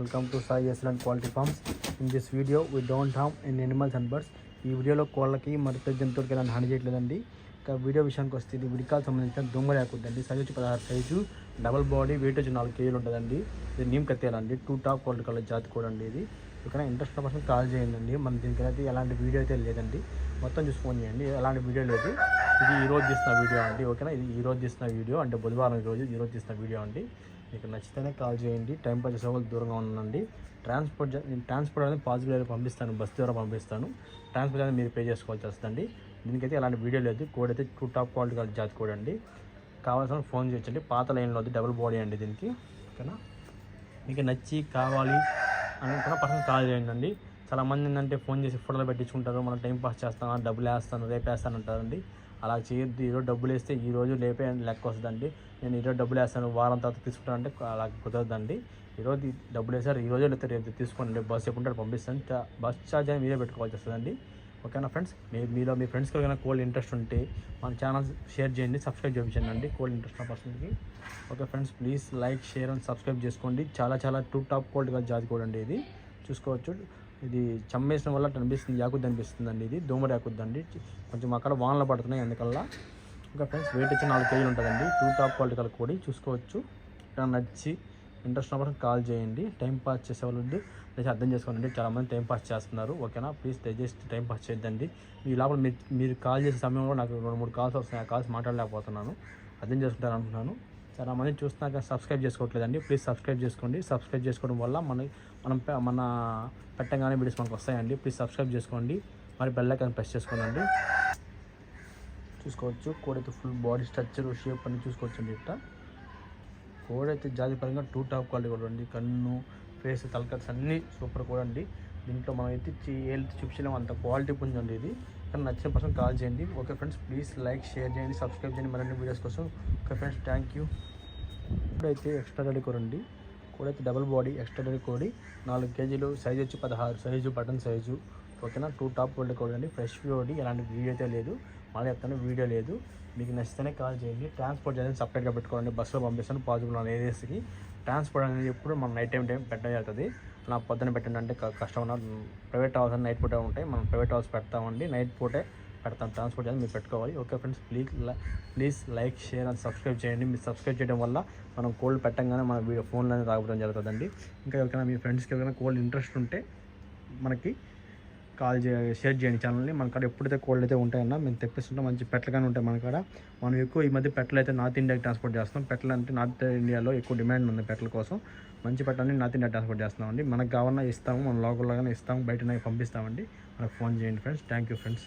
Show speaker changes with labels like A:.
A: Welcome to Sai SLN quality farms in this video we don't harm in animals and birds ఈ వీడియోలో కోళ్ళకి మరి పెద్ద జంతువులకి ఎలాంటి హాని చేయట్లేదండి. ఇక వీడియో విషయానికి వస్తే ఇది విడికాలు సంబంధించిన దొంగ లేకుందండి. సైజ్ వచ్చి పదహారు సైజు డబల్ బాడీ వెయిట్ వచ్చి నాలుగు కేజీలు ఉంటుందండి. ఇది నీమ్ కత్తేయాలండి టూ టాప్ క్వాలిటీ కలర్ జాతి కూడా అండి ఇది. ఇక్కడ ఇంట్రెస్ట్ పర్సన్ కాల్ చేయండి మన దీనికి అయితే ఎలాంటి వీడియో అయితే లేదండి. మొత్తం చూసి ఫోన్ చేయండి. ఎలాంటి వీడియో లేదు. ఇది ఈరోజు చేసిన తీసిన వీడియో అండి. ఓకేనా? ఇది ఈరోజు చేసిన తీసిన వీడియో. అంటే బుధవారం ఈ రోజు ఈ తీసిన వీడియో అండి. మీకు నచ్చితేనే కాల్ చేయండి. టైం పాస్ చేసే వాళ్ళు దూరంగా ఉండండి. ట్రాన్స్పోర్ట్ నేను ట్రాన్స్పోర్ట్ అనేది పాజిబుల్ అయితే పంపిస్తాను. బస్ ద్వారా పంపిస్తాను. ట్రాన్స్పోర్ట్ అనేది మీరు పే చేసుకోవాల్సి వస్తుంది దీనికైతే ఎలాంటి వీడియో లేదు. కోడ్ అయితే టూ టాప్ క్వాలిటీ కాల్ జాతి కోడ్ అండి. కావాల్సిన ఫోన్ చేయొచ్చండి పాత లైన్లో ఉంది డబుల్ బాడీ అండి దీనికి. ఓకేనా? మీకు నచ్చి కావాలి అనుకున్న పర్సన్ కాల్ చేయండి చాలా మంది ఏంటంటే ఫోన్ చేసి ఫోటోలు పెట్టించుకుంటారు. మనం టైం పాస్ చేస్తాను డబ్బులు వేస్తాను రేపు వేస్తాను అంటారండి. అలా చేయొద్దు ఈరోజు డబ్బులు వేస్తే ఈ రోజు లేపే లెక్క వస్తుందండి. నేను ఈరోజు డబ్బులు వేస్తాను వారం తర్వాత తీసుకుంటాను అంటే అలా కుదరదండి. ఈరోజు ఈ డబ్బులు వేసారు ఈరోజు లేకపోతే రేపు తీసుకోండి. బస్ ఎప్పుడు పంపిస్తాను. బస్ ఛార్జ్ అని మీరే పెట్టుకోవాల్సి వస్తుందండి. ఓకేనా ఫ్రెండ్స్? మీ మీలో మీ ఫ్రెండ్స్కి ఏమైనా కోల్డ్ ఇంట్రెస్ట్ ఉంటే మన ఛానల్ షేర్ చేయండి సబ్స్క్రైబ్ చేయించండి. అండి కోల్డ్ ఇంట్రెస్ట్ ఉన్న పర్సన్కి. Okay friends please like share and subscribe చేసుకోండి. చాలా చాలా టూ టాప్ క్వాలిటీగా జాతి కూడా అండి ఇది. చూసుకోవచ్చు. ఇది చమ్మేసిన వల్ల అనిపిస్తుంది యాకుద్ది అనిపిస్తుంది అండి ఇది దోమడి యాకుద్ది అండి కొంచెం అక్కడ వానలు పడుతున్నాయి అందుకల్లా. ఇంకా ఫ్రెండ్స్ వెయిట్ వచ్చి నాలుగు కేజీలు ఉంటుందండి. టూ టాప్ క్వాలిటీ కల కోడి చూసుకోవచ్చు. ఇక్కడ నచ్చి ఇంట్రెస్ట్ ఉన్న కాల్ చేయండి. టైం పాస్ చేసే వాళ్ళు ఉండి అర్థం చేసుకోండి చాలామంది టైం పాస్ చేస్తున్నారు ఓకేనా? ప్లీజ్ దయచేసి టైం పాస్ చేయొద్దండి. మీ లోపల మీరు మీరు కాల్ చేసే సమయంలో నాకు రెండు మూడు కాల్స్ వస్తున్నాయి. ఆ కాల్స్ మాట్లాడలేకపోతున్నాను. అర్థం చేసుకుంటారు అనుకుంటున్నాను చాలా మంది చూస్తున్నాక సబ్స్క్రైబ్ చేసుకోవట్లేదండి. ప్లీజ్ సబ్స్క్రైబ్ చేసుకోండి. సబ్స్క్రైబ్ చేసుకోవడం వల్ల మన మనం పె- మన పెట్టగానే వీడియోస్ మనకు వస్తాయండి. ప్లీజ్ సబ్స్క్రైబ్ చేసుకోండి. మరి బెల్ ప్రెస్ చేసుకోండి చూసుకోవచ్చు. కోడైతే ఫుల్ బాడీ స్ట్రక్చర్ షేప్ అన్ని చూసుకోవచ్చు అండి ఇట్లా. కోడైతే జాతి పరంగా టూ టాప్ క్వాలిటీ కూడా అండి. కన్ను ఫేస్ తలకట్స్ అన్నీ సూపర్ కూడా అండి. దీంట్లో మనం అయితే ఏళ్ళకి చూపించలేము అంత క్వాలిటీ పుంజండి ఇది. కానీ నచ్చిన పర్సన్ కాల్ చేయండి. Okay friends please like share చేయండి సబ్స్క్రైబ్ చేయండి. మరిన్ని వీడియోస్ కోసం ఓకే ఫ్రెండ్స్ థ్యాంక్ యూ ఇప్పుడైతే ఎక్స్ట్రా రెడీ కూరండి కూడైతే డబుల్ బాడీ ఎక్స్ట్రా రెడీ కోడి నాలుగు కేజీలు సైజు వచ్చి పదహారు సైజు బటన్ సైజు ఓకేనా టూ టాప్ క్వాలిటీ కోడి అండి. ఫ్రెష్ కోడి ఎలాంటి వీడియో అయితే లేదు. మళ్ళీ చెప్తాను వీడియో లేదు. మీకు నచ్చితేనే కాల్ చేయండి. ట్రాన్స్పోర్ట్ అనేది సపరేట్గా పెట్టుకోండి బస్సులో పంపిస్తాను పాజిబుల్ ఉన్న ఏరియాస్కి ట్రాన్స్పోర్ట్ అనేది ఎప్పుడు మనం నైట్ టైం టైం పెట్టడం జరుగుతుంది. నా పొద్దున పెట్టండి అంటే కష్టం ఉన్న ప్రైవేట్ హాల్స్ అని నైట్ పూటే ఉంటాయి. మనం ప్రైవేట్ హాల్స్ పెడతామండి. నైట్ పూటే పెడతాం. ట్రాన్స్పోర్ట్ అనేది మీరు పెట్టుకోవాలి. Okay friends please please like share and subscribe చేయండి. మీరు సబ్స్క్రైబ్ చేయడం వల్ల మనం కోల్డ్ పెట్టంగానే మన వీడియో ఫోన్లోనే రాకపోవడం జరుగుతుందండి. ఇంకా ఎవరికైనా మీ ఫ్రెండ్స్కి ఎవరికైనా కోల్డ్ ఇంట్రెస్ట్ ఉంటే మనకి కాల్ చే షేర్ చేయండి ఛానల్ని. మన కాడ ఎప్పుడైతే కోల్డ్ అయితే ఉంటాయన్నా మేము తెప్పిస్తుంటే. మంచి పెట్టలు కానీ ఉంటాయి మన కాడ. మనం ఎక్కువ ఈ మధ్య పెట్టలు అయితే నార్త్ ఇండియాకి ట్రాన్స్పోర్ట్ చేస్తాం పెట్టలు అంటే నార్త్ ఇండియాలో ఎక్కువ డిమాండ్ ఉంది పెట్టల కోసం. మంచి పెట్టలని నార్త్ ఇండియా ట్రాన్స్పోర్ట్ చేస్తామండి మనకు కావాలన్నా ఇస్తాము. మన లోకల్లోగానే ఇస్తాము. బయట పంపిస్తామండి. మనకు ఫోన్ చేయండి ఫ్రెండ్స్. Thank you friends.